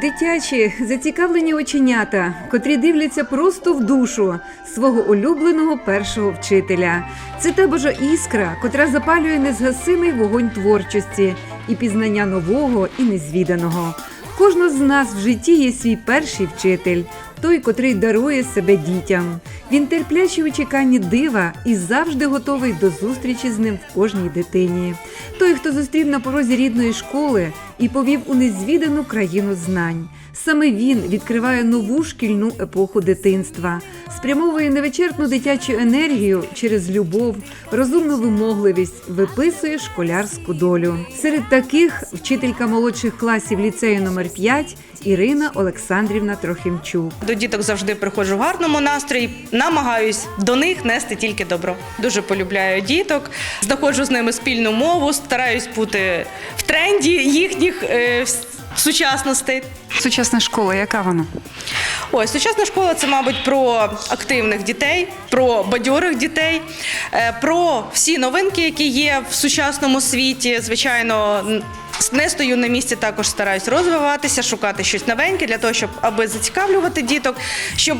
Дитячі зацікавлені оченята, котрі дивляться просто в душу свого улюбленого першого вчителя. Це та божа іскра, котра запалює незгасимий вогонь творчості і пізнання нового і незвіданого. Кожного з нас в житті є свій перший вчитель, той, котрий дарує себе дітям. Він терплячий у чеканні дива і завжди готовий до зустрічі з ним в кожній дитині. Той, хто зустрів на порозі рідної школи і повів у незвідану країну знань. Саме він відкриває нову шкільну епоху дитинства, спрямовує невичерпну дитячу енергію через любов, розумну вимогливість, виписує школярську долю. Серед таких вчителька молодших класів ліцею номер 5 Ірина Олександрівна Трохимчук. До діток завжди приходжу в гарному настрої, намагаюсь до них нести тільки добро. Дуже полюбляю діток, знаходжу з ними спільну мову, стараюсь бути в тренді їхніх е, сучасностей. Сучасна школа, яка вона? Ось сучасна школа це, мабуть, про активних дітей, про бадьорих дітей, е, про всі новинки, які є в сучасному світі. Звичайно, не стою на місці, також стараюсь розвиватися, шукати щось новеньке для того, щоб аби зацікавлювати діток, щоб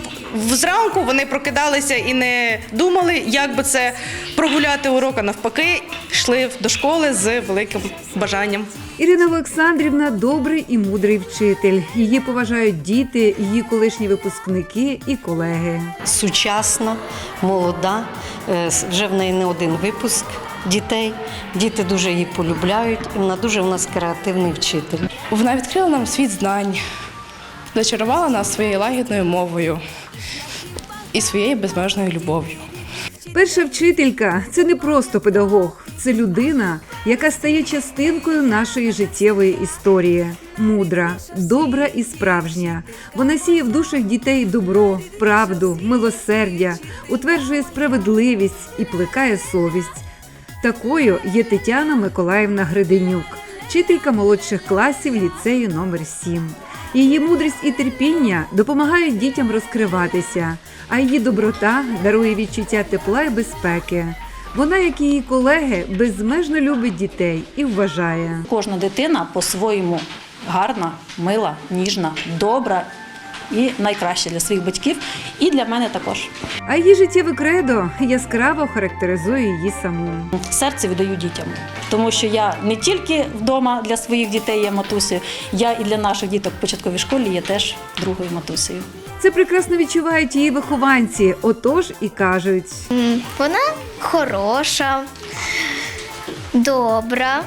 зранку вони прокидалися і не думали, як би це прогуляти урок, а навпаки, йшли до школи з великим бажанням. Ірина Олександрівна добрий і мудрий вчитель. Її поважають діти, її колишні випускники і колеги. сучасна, молода. Е, Вже в неї не один випуск дітей. Діти дуже її полюбляють. І вона дуже в нас креативний вчитель. Вона відкрила нам світ знань, зачарувала нас своєю лагідною мовою і своєю безмежною любов'ю. Перша вчителька це не просто педагог, це людина, яка стає частинкою нашої життєвої історії. Мудра, добра і справжня. Вона сіє в душах дітей добро, правду, милосердя, утверджує справедливість і плекає совість. Такою є Тетяна Миколаївна Гриденюк, вчителька молодших класів ліцею номер 7 Її мудрість і терпіння допомагають дітям розкриватися, а її доброта дарує відчуття тепла і безпеки. Вона, як і її колеги, безмежно любить дітей і вважає. Кожна дитина по-своєму гарна, мила, ніжна, добра і найкраща для своїх батьків, і для мене також. А її життєве кредо яскраво характеризує її саму. Серце віддаю дітям, тому що я не тільки вдома для своїх дітей є матусею, я і для наших діток в початковій школі є теж другою матусею. Це прекрасно відчувають її вихованці, отож і кажуть. Вона хороша, добра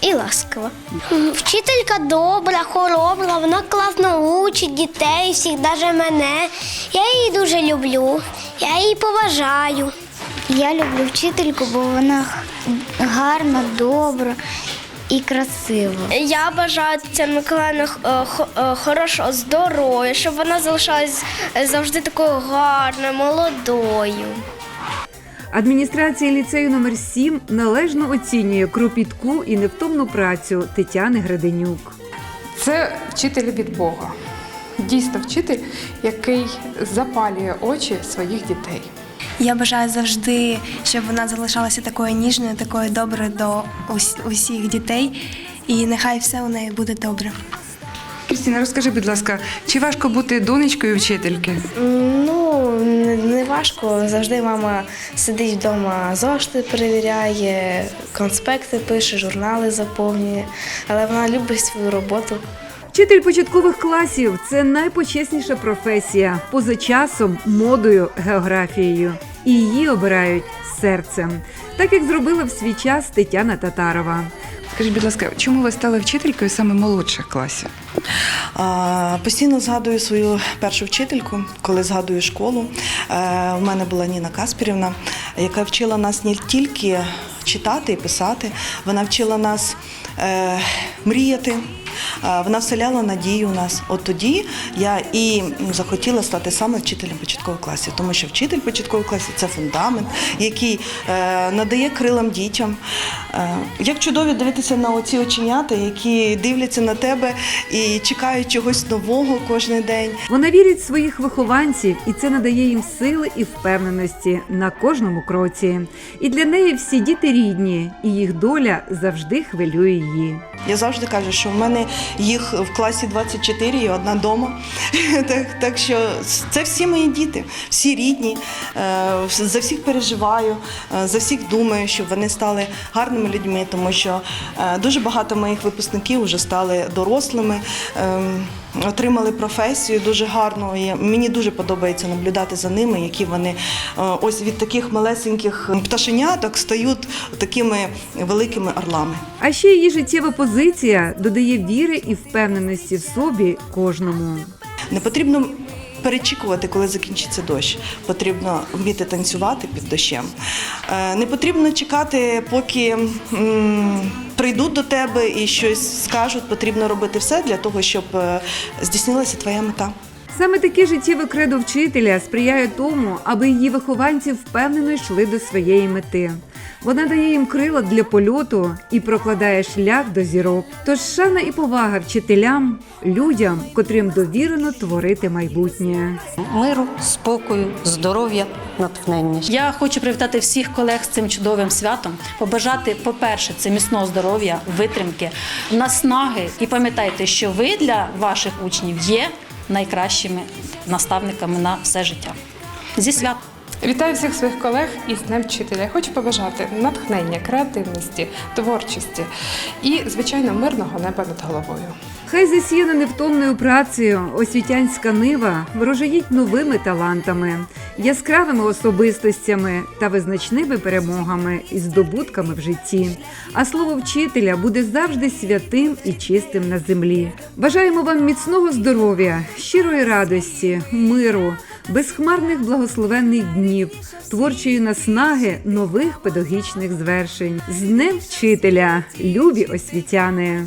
і ласкава. Вчителька добра, хоробра, вона класно учить дітей, всіх, навіть мене. Я її дуже люблю, я її поважаю. Я люблю вчительку, бо вона гарна, добра і красива. Я бажаю Тетяні Миколаївні е, хорошого здоров'я, щоб вона залишалась е, завжди такою гарною, молодою. Адміністрація ліцею номер 7 належно оцінює кропітку і невтомну працю Тетяни Граденюк. Це вчитель від Бога. Дійсно, вчитель, який запалює очі своїх дітей. Я бажаю завжди, щоб вона залишалася такою ніжною, такою доброю до усіх дітей, і нехай все у неї буде добре. Крістіна, розкажи, будь ласка, чи важко бути донечкою вчительки? Ну, не, не важко. Завжди мама сидить вдома, зошити перевіряє, конспекти пише, журнали заповнює. Але вона любить свою роботу. Вчитель початкових класів це найпочесніша професія поза часом, модою, географією. І її обирають серцем, так як зробила в свій час Тетяна Татарова. Скажіть, будь ласка, чому ви стали вчителькою саме молодших класів? А, Постійно згадую свою першу вчительку, коли згадую школу. Е, У мене була Ніна Каспірівна, яка вчила нас не тільки читати і писати, вона вчила нас е, мріяти. Вона вселяла надію у нас. От тоді я і захотіла стати саме вчителем початкових класів, тому що вчитель початкових класів це фундамент, який е, надає крилам дітям. Е, як чудово дивитися на оці оченята, які дивляться на тебе і чекають чогось нового кожен день. Вона вірить в своїх вихованців, і це надає їм сили і впевненості на кожному кроці. І для неї всі діти рідні, і їх доля завжди хвилює її. Я завжди кажу, що в мене їх в класі 24 і одна дома. Так, так що це всі мої діти, всі рідні. Е, За всіх переживаю, е, за всіх думаю, щоб вони стали гарними людьми, тому що е, дуже багато моїх випускників вже стали дорослими. Отримали професію дуже гарно. І мені дуже подобається наблюдати за ними, які вони е, ось від таких малесеньких пташеняток стають такими великими орлами. А ще її життєва позиція додає віри і впевненості в собі кожному. Не потрібно перечікувати, коли закінчиться дощ. Потрібно вміти танцювати під дощем. Е, Не потрібно чекати, поки прийдуть до тебе і щось скажуть. Потрібно робити все для того, щоб е, здійснилася твоя мета. Саме таке життєве кредо вчителя сприяє тому, аби її вихованці впевнено йшли до своєї мети. Вона дає їм крила для польоту і прокладає шлях до зірок. Тож шана і повага вчителям, людям, котрим довірено творити майбутнє. Миру, спокою, здоров'я, натхнення. Я хочу привітати всіх колег з цим чудовим святом, побажати, по-перше, це міцного здоров'я, витримки, наснаги. І пам'ятайте, що ви для ваших учнів є найкращими наставниками на все життя. Зі свят! Вітаю всіх своїх колег із Днем вчителя. Я хочу побажати натхнення, креативності, творчості і, звичайно, мирного неба над головою. Хай засіяна невтомною працею освітянська нива ворожаїть новими талантами, яскравими особистостями та визначними перемогами і здобутками в житті. А слово вчителя буде завжди святим і чистим на землі. Бажаємо вам міцного здоров'я, щирої радості, миру, безхмарних благословенних днів, творчої наснаги нових педагогічних звершень. З Днем вчителя, любі освітяни!